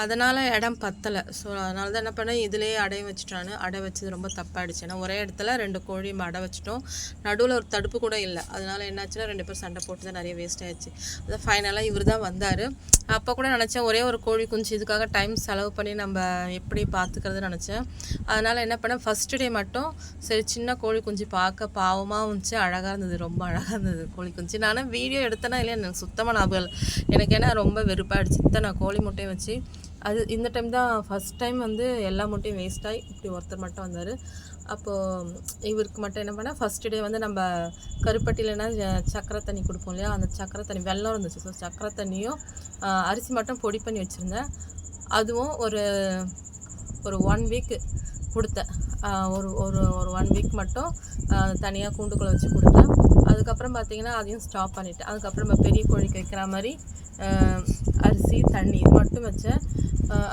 அதனால் இடம் பத்தலை. ஸோ அதனால தான் என்ன பண்ணேன்? இதிலேயே அடைய வச்சுட்டானு அடை வச்சது ரொம்ப தப்பாகிடுச்சு ஏன்னா ஒரே இடத்துல ரெண்டு கோழி அடை வச்சிட்டோம். நடுவில் ஒரு தடுப்பு கூட இல்லை. அதனால் என்னாச்சுன்னா ரெண்டு பேரும் சண்டை போட்டு தான் நிறைய வேஸ்ட் ஆயிடுச்சு. அது ஃபைனலாக இவர் தான் வந்தார். அப்போ கூட நினச்சேன் ஒரே ஒரு கோழி குஞ்சு. இதுக்காக டைம் செலவு பண்ணி நம்ம எப்படி பார்த்துக்கிறது நினச்சேன். அதனால் என்ன பண்ணேன்? ஃபஸ்ட்டு டே மட்டும் சரி சின்ன கோழி குஞ்சு பார்க்க பாவமாக இருந்துச்சு. அழகாக இருந்தது. ரொம்ப அழகாக இருந்தது கோழி குஞ்சு. நான் வீடியோ எடுத்தேன்னா இல்லையா? எனக்கு சுத்தமாக ஞாபகம் எனக்கு ஏன்னா ரொம்ப வெறுப்பாகிடுச்சு இத்தனை கோழி முட்டையை வச்சு அது இந்த டைம் தான் ஃபஸ்ட் டைம் வந்து எல்லா முட்டையும் வேஸ்ட் ஆகி இப்படி ஒருத்தர் மட்டும் வந்தார். அப்போது இவருக்கு மட்டும் என்ன பண்ணால் ஃபஸ்ட் டே வந்து நம்ம கருப்பட்டியிலனா சக்கரை தண்ணி கொடுப்போம் இல்லையா? அந்த சக்கரை தண்ணி வெள்ளம் இருந்துச்சு. ஸோ சக்கரை தண்ணியும் அரிசி மட்டும் பொடி பண்ணி வச்சுருந்தேன். அதுவும் ஒரு ஒரு ஒன் வீக் கொடுத்தேன். ஒரு ஒரு ஒரு ஒன் வீக் மட்டும் தனியாக கூண்டுக்குள்ளே வச்சு கொடுத்தேன். அதுக்கப்புறம் பார்த்தீங்கன்னா அதையும் ஸ்டாப் பண்ணிவிட்டேன் அதுக்கப்புறம் நம்ம பெரிய கோழிக்கு வைக்கிற மாதிரி அரிசி தண்ணி இது மட்டும் வச்சேன்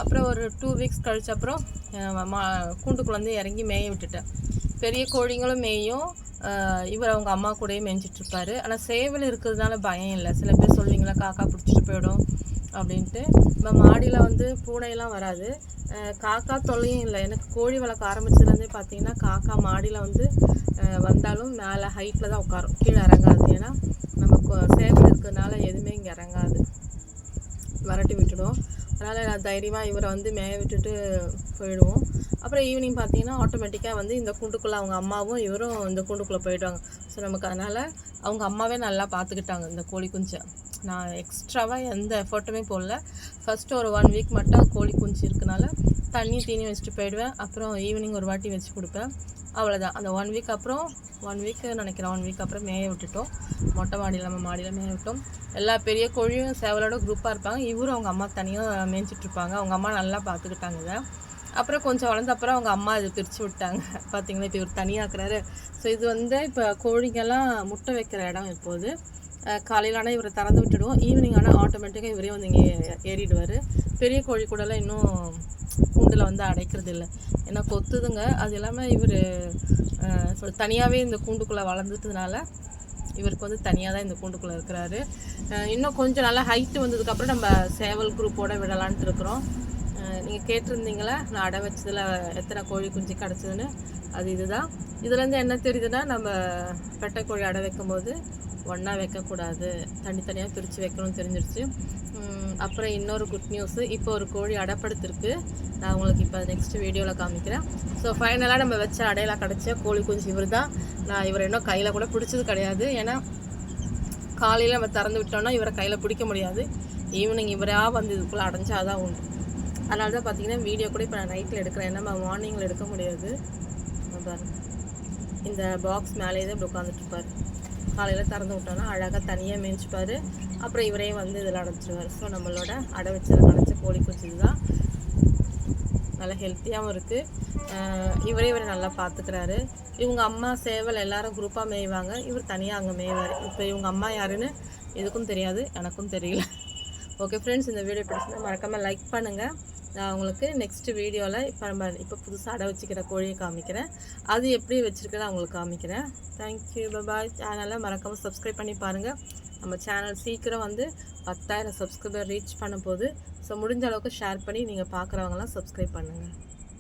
அப்புறம் ஒரு டூ வீக்ஸ் கழிச்ச அப்புறம் மா கூண்டுக்குள்ளே இறங்கி மேய விட்டுட்டேன். பெரிய கோழிங்களும் மேயும். இவர் அவங்க அம்மா கூடயே மேய்ஞ்சிட்ருப்பாரு ஆனால் சேவல் இருக்கிறதுனால பயம் இல்லை. சில பேர் சொல்லுவீங்களா காக்கா பிடிச்சிட்டு போயிடும் அப்படின்ட்டு. இப்போ மாடியில் வந்து பூனையெல்லாம் வராது. காக்கா தொல்லையும் இல்லை. எனக்கு கோழி வளர்க்க ஆரம்பிச்சதுலேருந்தே பார்த்தீங்கன்னா காக்கா மாடியில் வந்து வந்தாலும் மேலே ஹைட்டில் தான் உட்காரும். கீழே இறங்காது ஏன்னா நம்ம இங்கே இறங்காது. வரட்டி விட்டுடும். அதனால் நான் தைரியமாக இவரை வந்து மேய விட்டுட்டு போயிடுவோம். அப்புறம் ஈவினிங் பார்த்தீங்கன்னா ஆட்டோமேட்டிக்காக வந்து இந்த கூண்டுக்குள்ளே அவங்க அம்மாவும் இவரும் இந்த கூண்டுக்குள்ளே போயிடுவாங்க. ஸோ நமக்கு அதனால் அவங்க அம்மாவே நல்லா பார்த்துக்கிட்டாங்க இந்த கோழி குஞ்சை. நான் எக்ஸ்ட்ராவாக எந்த எஃபர்ட்டுமே போடல. ஃபஸ்ட்டு ஒரு ஒன் வீக் மட்டும் கோழி குஞ்சு இருக்கனால தண்ணி தீனி வச்சுட்டு போயிடுவேன். அப்புறம் ஈவினிங் ஒரு வாட்டி வச்சு கொடுப்பேன். அவ்வளோதான் அந்த ஒன் வீக் அப்புறம் ஒன் வீக் நினைக்கிறேன். ஒன் வீக் அப்புறம் மேய விட்டுட்டோம். மொட்டை மாடியில் நம்ம மாடியில் மேய விட்டோம். எல்லா பெரிய கோழியும் சேவலோட குரூப்பாக இருப்பாங்க. இவரும் அவங்க அம்மா தனியாக மேய்ச்சிட்ருப்பாங்க அவங்க அம்மா நல்லா பார்த்துக்கிட்டாங்க இதை. அப்புறம் கொஞ்சம் வளர்ந்த அப்புறம் அவங்க அம்மா இது பிரித்து விட்டாங்க. பார்த்தீங்களா இப்போ இவர் தனியாக்குறாரு. ஸோ இது வந்து இப்போ கோழிங்கெல்லாம் முட்டை வைக்கிற இடம் இப்போது. காலையில் ஆனால் இவரை திறந்து விட்டுடுவோம். ஈவினிங் ஆனால் ஆட்டோமேட்டிக்காக இவரே வந்து இங்கே ஏறிடுவார். பெரிய கோழி கூடலாம் இன்னும் கூண்டில் வந்து அடைக்கிறது இல்லை. ஏன்னா கொத்துதுங்க. அது இல்லாமல் இவர் தனியாகவே இந்த கூண்டுக்குள்ளே வளர்ந்துட்டதுனால இவருக்கு வந்து தனியாக தான் இந்த கூண்டுக்குள்ளே இருக்கிறாரு. இன்னும் கொஞ்சம் நல்லா ஹைட்டு வந்ததுக்கப்புறம் நம்ம சேவல் குரூப்போட விடலான்ட்டு இருக்கிறோம். நீங்கள் கேட்டிருந்தீங்களா? நான் அடை வச்சதில் எத்தனை கோழி குஞ்சு கிடச்சதுன்னு? அது இதுதான். இதுலேருந்து என்ன தெரியுதுன்னா நம்ம பெட்டை கோழி அடை வைக்கும்போது ஒன்றா வைக்கக்கூடாது. தனித்தனியாக பிரித்து வைக்கணும்னு தெரிஞ்சிருச்சு. அப்புறம் இன்னொரு குட் நியூஸு இப்போ ஒரு கோழி அடைப்படுத்திருக்கு. நான் உங்களுக்கு இப்போ நெக்ஸ்ட் வீடியோவில் காமிக்கிறேன். ஸோ ஃபைனலாக நம்ம வச்ச அடையில கிடச்ச கோழி குஞ்சு இவர் தான் நான் இவர் இன்னும் கையில் கூட பிடிச்சது கிடையாது. ஏன்னா காலையில் நம்ம திறந்து விட்டோம்னா இவரை கையில் பிடிக்க முடியாது. ஈவினிங் இவராக வந்து இதுக்குள்ளே அடைஞ்சாதான் உண்டு. அதனால தான் பார்த்தீங்கன்னா வீடியோ கூட இப்போ நான் நைட்டில் எடுக்கிறேன் ஏன்னா மார்னிங்கில் எடுக்க முடியாது. பாருங்க இந்த பாக்ஸ் மேலேயே தான் இப்படி உட்காந்துட்ருப்பார் காலையில் திறந்து விட்டோன்னா அழகாக தனியாக மேய்ச்சிப்பார் அப்புறம் இவரே வந்து இதில் அடைச்சிருவார் ஸோ நம்மளோட அடை வச்சு அடைச்ச கோழி குச்சி தான். நல்லா ஹெல்த்தியாகவும் இருக்குது இவரே இவரை நல்லா பார்த்துக்கிறாரு இவங்க அம்மா சேவல் எல்லாரும் குரூப்பாக மேய்வாங்க. இவர் தனியாக அங்கே மேய்வார். இப்போ இவங்க அம்மா யாருன்னு எதுக்கும் தெரியாது. எனக்கும் தெரியல. ஓகே ஃப்ரெண்ட்ஸ் இந்த வீடியோ பிடிச்சிருந்தா மறக்காமல் லைக் பண்ணுங்கள் நான் உங்களுக்கு நெக்ஸ்ட் வீடியோவில் இப்போ நம்ம இப்போ புதுசாக அடை வச்சுக்கிற கோழியை காமிக்கிறேன். அது எப்படி வச்சுருக்கேன்னு உங்களுக்கு காமிக்கிறேன். தேங்க்யூ பபாய் சேனலை மறக்காமல் சப்ஸ்கிரைப் பண்ணி பாருங்கள் நம்ம சேனல் சீக்கிரம் வந்து பத்தாயிரம் சப்ஸ்கிரைபர் ரீச் பண்ண போது ஸோ முடிஞ்ச அளவுக்கு ஷேர் பண்ணி நீங்கள் பார்க்குறவங்களாம் சப்ஸ்கிரைப் பண்ணுங்கள்